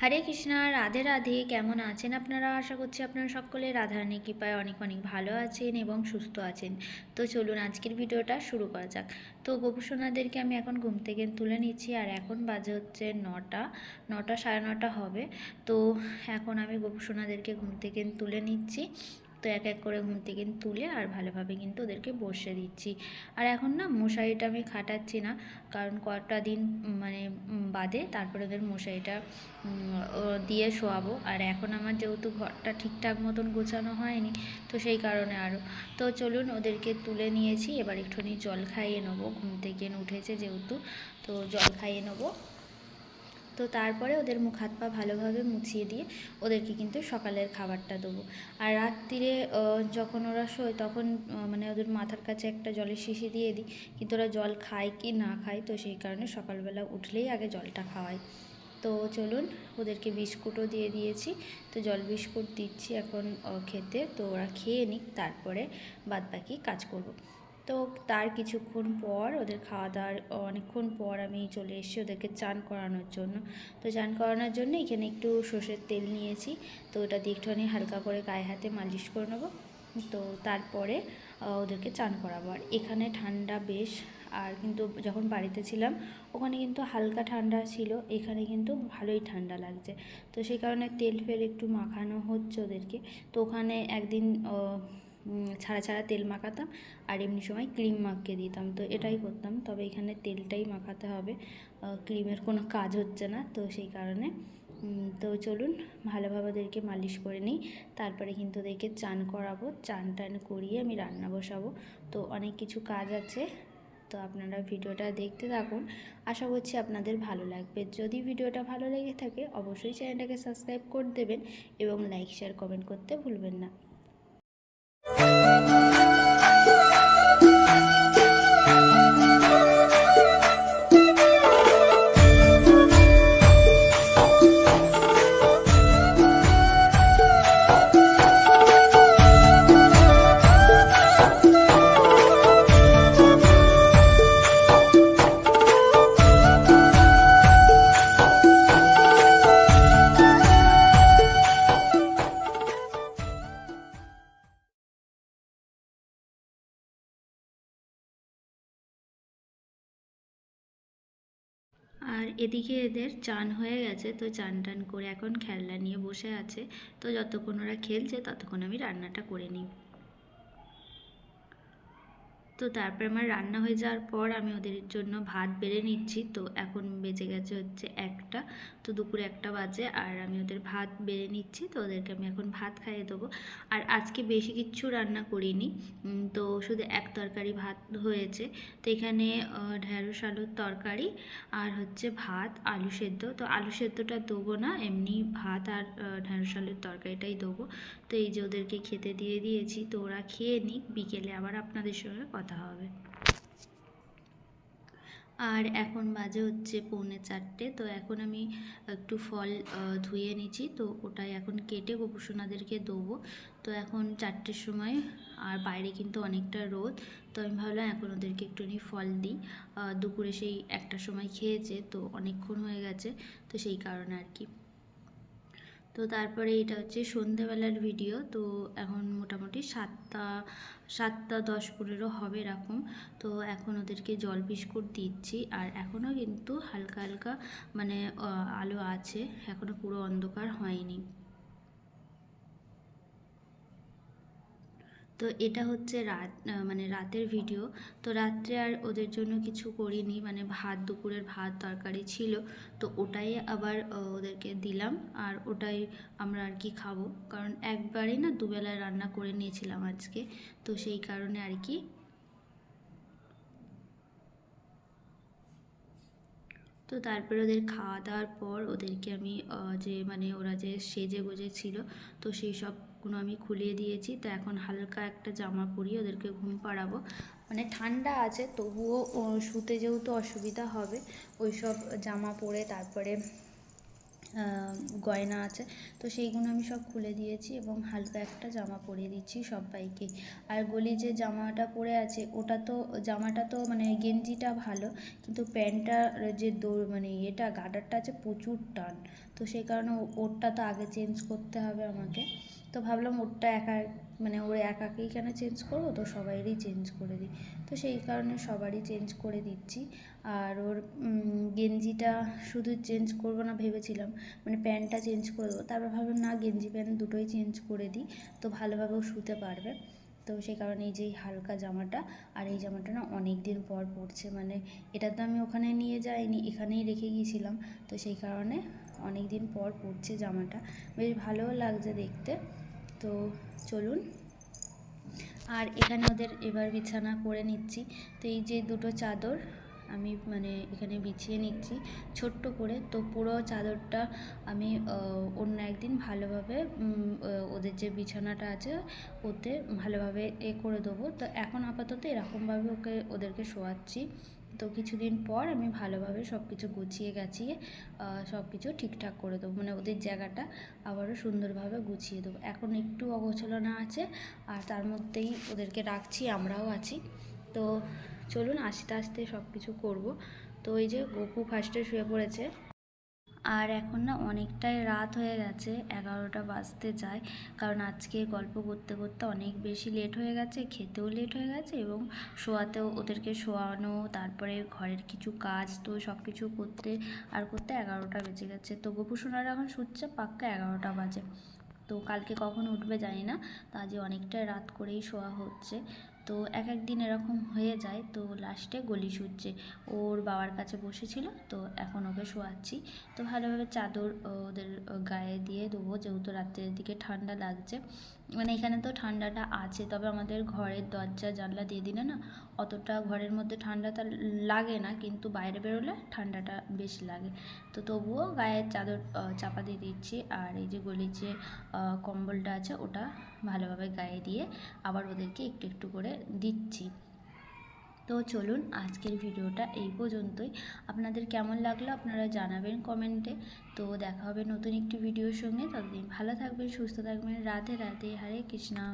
হরে কৃষ্ণা, রাধে রাধে। কেমন আছেন আপনারা? আশা করছি আপনারা সকলে রাধারানী কৃপায় অনেক অনেক ভালো আছেন এবং সুস্থ আছেন। তো চলুন আজকের ভিডিওটা শুরু করা যাক। তো গোপুসোনাদেরকে আমি এখন ঘুম থেকে তুলে নিচ্ছি আর এখন বাজে হচ্ছে নটা নটা সাড়ে নটা হবে। তো এখন আমি গোপুসোনাদেরকে ঘুম থেকে তুলে নিচ্ছি। তো এক এক করে ঘুম থেকে তুলে আর ভালোভাবে কিন্তু ওদেরকে বসে দিচ্ছি। আর এখন না মশারিটা আমি খাটাচ্ছি না, কারণ কয়েকটা দিন মানে বাদে তারপরে ওদের মশারিটা দিয়ে শোয়াবো। আর এখন আমার যেহেতু ঘরটা ঠিকঠাক মতন গোছানো হয়নি, তো সেই কারণে আরও তো চলুন ওদেরকে তুলে নিয়েছি, এবার একটুখানি জল খাইয়ে নেব। ঘুম থেকে উঠেছে যেহেতু, তো জল খাইয়ে নেব। তো তারপরে ওদের মুখ, হাত পা ভালোভাবে মুছিয়ে দিয়ে ওদেরকে কিন্তু সকালের খাবারটা দেবো। আর রাত্রিরে যখন ওরা শোয় তখন মানে ওদের মাথার কাছে একটা জলের শিশি দিয়ে দিই। কিন্তু ওরা জল খায় কি না খায় তো সেই কারণে সকালবেলা উঠলেই আগে জলটা খাওয়াই। তো চলুন, ওদেরকে বিস্কুটও দিয়ে দিয়েছি। তো জল বিস্কুট দিচ্ছি এখন খেতে। তো ওরা খেয়ে নিক, তারপরে বাদবাকি কাজ করব। তো তার কিছুক্ষণ পর ওদের খাওয়া দাওয়ার অনেকক্ষণ পর আমি চলে এসেছি ওদেরকে চান করানোর জন্য। তো চান করানোর জন্য এখানে একটু সর্ষের তেল নিয়েছি। তো ওটা দিয়ে একটুখানি হালকা করে গায়ে হাতে মালিশ করে নেব। তো তারপরে ওদেরকে চান করাবো। আর এখানে ঠান্ডা বেশ। আর কিন্তু যখন বাড়িতে ছিলাম, ওখানে কিন্তু হালকা ঠান্ডা ছিল। এখানে কিন্তু ভালোই ঠান্ডা লাগছে। তো সেই কারণে তেল ফেল একটু মাখানো হচ্ছে ওদেরকে। তো ওখানে একদিন ছাড়া ছাড়া তেল মাখাতাম আর এমনি সময় ক্রিম মাখিয়ে দিতাম। তো এটাই করতাম। তবে এখানে তেলটাই মাখাতে হবে। ক্রিমের কোনো কাজ হচ্ছে না। তো সেই কারণে তো চলুন ভালোভাবে ওদেরকে মালিশ করে নিই। তারপরে কিন্তু ওদেরকে চান করাবো। চান টান করিয়ে আমি রান্না বসাবো। তো অনেক কিছু কাজ আছে। তো আপনারা ভিডিওটা দেখতে থাকুন। আশা করছি আপনাদের ভালো লাগবে। যদি ভিডিওটা ভালো লেগে থাকে, অবশ্যই চ্যানেলটাকে সাবস্ক্রাইব করে দেবেন এবং লাইক, শেয়ার, কমেন্ট করতে ভুলবেন না। এদিকে এদের চান হয়ে গেছে, তো চান টান করে এখন খেলনা নিয়ে বসে আছে। তো যতক্ষণ ওরা খেলছে, ততক্ষণ আমি রান্নাটা করে নিই। তো তারপর আমার রান্না হয়ে যাওয়ার পর আমি ওদের জন্য ভাত বেড়ে নিচ্ছি। তো এখন বেজে গেছে হচ্ছে একটা। তো দুপুরে একটা বাজে আর আমি ওদের ভাত বেড়ে নিচ্ছি। তো ওদেরকে আমি এখন ভাত খাইয়ে দেবো। আর আজকে বেশি কিচ্ছু রান্না করিনি। তো শুধু এক তরকারি ভাত হয়েছে। তো এখানে ঢ্যাঁড়স আলুর তরকারি আর হচ্ছে ভাত, আলু সেদ্ধ। তো আলু সেদ্ধটা দেবো না, এমনি ভাত আর ঢ্যাঁড়স আলুর তরকারিটাই দেবো। তো এই যে ওদেরকে খেতে দিয়ে দিয়েছি, তো ওরা খেয়ে নিক। বিকেলে আবার আপনাদের সঙ্গে কথা হবে। আর এখন বাজে হচ্ছে পৌনে চারটে, তো এখন আমি একটু ফল ধুয়ে নিচ্ছি। তো ওটাই এখন কেটে গোপুসোনাদেরকে দেবো। তো এখন চারটের সময়, আর বাইরে কিন্তু অনেকটা রোদ। তো আমি ভাবলাম এখন ওদেরকে একটুখানি ফল দিই। দুপুরে সেই একটার সময় খেয়েছে, তো অনেকক্ষণ হয়ে গেছে, তো সেই কারণে আর কি। তো তারপরে এটা হচ্ছে সন্ধেবেলার ভিডিও তো এখন মোটামুটি সাতটা সাতটা দশ পনেরো হবে এরকম। তো এখন ওদেরকে জল বিস্কুট দিচ্ছি, আর এখনও কিন্তু হালকা হালকা মানে আলো আছে, এখনও পুরো অন্ধকার হয়নি। তো এটা হচ্ছে রাত মানে রাতের ভিডিও তো রাত্রে আর ওদের জন্য কিছু করিনি মানে ভাত, দুপুরের ভাত তরকারি ছিল। তো ওটাই আবার ওদেরকে দিলাম। আর ওটাই আমরা আর কি খাব। কারণ একবারেই না দুবেলায় রান্না করে নিয়েছিলাম আজকে। তো সেই কারণে আর কি। তো তারপরে ওদের খাওয়া দাওয়ার পর ওদেরকে আমি যে মানে ওরা যে সেজে গুজে ছিল, তো সেই সবগুলো আমি খুলিয়ে দিয়েছি। তো এখন হালকা একটা জামা পরিয়ে ওদেরকে ঘুম পাড়াবো। মানে ঠান্ডা আছে, তবুও শুতে যেহেতু অসুবিধা হবে ওই সব জামা পরে তারপরে গয়না আছে। তো সেইগুলো আমি সব খুলে দিয়েছি এবং হালকা একটা জামা পরিয়ে দিচ্ছি সবাইকে। আর গলি যে জামাটা পরে আছে, ওটা তো, জামাটা তো মানে গেঞ্জিটা ভালো, কিন্তু প্যান্টটার যে দৌড় মানে এটা গার্ডারটা আছে প্রচুর টান। তো সেই কারণে ওরটা তো আগে চেঞ্জ করতে হবে আমাকে। তো ভাবলাম ওরটা একা মানে ওর একাকেই কেন চেঞ্জ করব? তো সবাইয়েরই চেঞ্জ করে দিই। তো সেই কারণে সবারই চেঞ্জ করে দিচ্ছি। আর ওর গেঞ্জিটা শুধু চেঞ্জ করব না ভেবেছিলাম মানে প্যান্টটা চেঞ্জ করে দেবো। তারপর ভাবলাম না, গেঞ্জি প্যান্ট দুটোই চেঞ্জ করে দিই, তো ভালোভাবেও শুতে পারবে। তো সেই কারণে এই যে হালকা জামাটা, আর এই জামাটা না অনেক দিন পর পরছে মানে এটা তো আমি ওখানে নিয়ে যাইনি, এখানেই রেখে গিয়েছিলাম। তো সেই কারণে অনেক দিন পর পরছে জামাটা। বেশ ভালোও লাগছে দেখতে। তো চলুন। আর এখানে ওদের এবার বিছানা করে নিচ্ছি। তো এই যে দুটো চাদর আমি মানে এখানে বিছিয়ে নিচ্ছি ছোট্ট করে। তো পুরো চাদরটা আমি অন্য একদিন ভালোভাবে ওদের যে বিছানাটা আছে ওতে ভালোভাবে এ করে দেবো। তো এখন আপাতত এরকমভাবে ওকে, ওদেরকে শোয়াচ্ছি। তো কিছুদিন পর আমি ভালোভাবে সব কিছু গুছিয়ে গাছিয়ে সব কিছু ঠিকঠাক করে দেবো। মানে ওদের জায়গাটা আবারও সুন্দরভাবে গুছিয়ে দেবো। এখন একটু অগোছলনা আছে, আর তার মধ্যেই ওদেরকে রাখছি, আমরাও আছি। তো চলুন, আস্তে আস্তে সব কিছু করব। তো এই যে গপু ফার্স্টে শুয়ে পড়েছে আর এখন না অনেকটাই রাত হয়ে গেছে, এগারোটা বাজতে যায়। কারণ আজকে গল্প করতে করতে অনেক বেশি লেট হয়ে গেছে, খেতেও লেট হয়ে গেছে এবং শোয়াতেও ওদেরকে শোয়ানো, তারপরে ঘরের কিছু কাজ তো সব কিছু করতে আর করতে এগারোটা বেজে গেছে। তো গোপু সোনার এখন শুচ্ছে পাক্কা এগারোটা বাজে। তো কালকে কখন উঠবে জানি না, তো আজকে অনেকটাই রাত করেই শোয়া হচ্ছে। তো এক এক দিন এরকম হয়ে যায়। তো লাস্টে গলি শুচ্ছে ওর বাবার কাছে বসেছিল। তো এখন ওকে শোয়াচ্ছি। তো ভালোভাবে চাদর ওদের গায়ে দিয়ে দেবো যেহেতু রাত্রের দিকে ঠান্ডা লাগছে। মানে এখানে তো ঠান্ডাটা আছে, তবে আমাদের ঘরের দরজা, জানলা দিয়ে দিলে না অতটা ঘরের মধ্যে ঠান্ডাটা লাগে না, কিন্তু বাইরে বেরোলে ঠান্ডাটা বেশ লাগে। তো তবুও গায়ের চাদর চাপা দিয়ে দিচ্ছি, আর এই যে গলির যে কম্বলটা আছে ওটা ভালোভাবে গায়ে দিয়ে আবার ওদেরকে একটু একটু করে দিচ্ছি। তো চলুন আজকের ভিডিওটা এই পর্যন্তই। আপনাদের কেমন লাগল আপনারা জানাবেন কমেন্টে। তো দেখা হবে নতুন একটি ভিডিওর সঙ্গে। ততদিন ভালো থাকবেন, সুস্থ থাকবেন। রাধে রাধে, হরে কৃষ্ণা।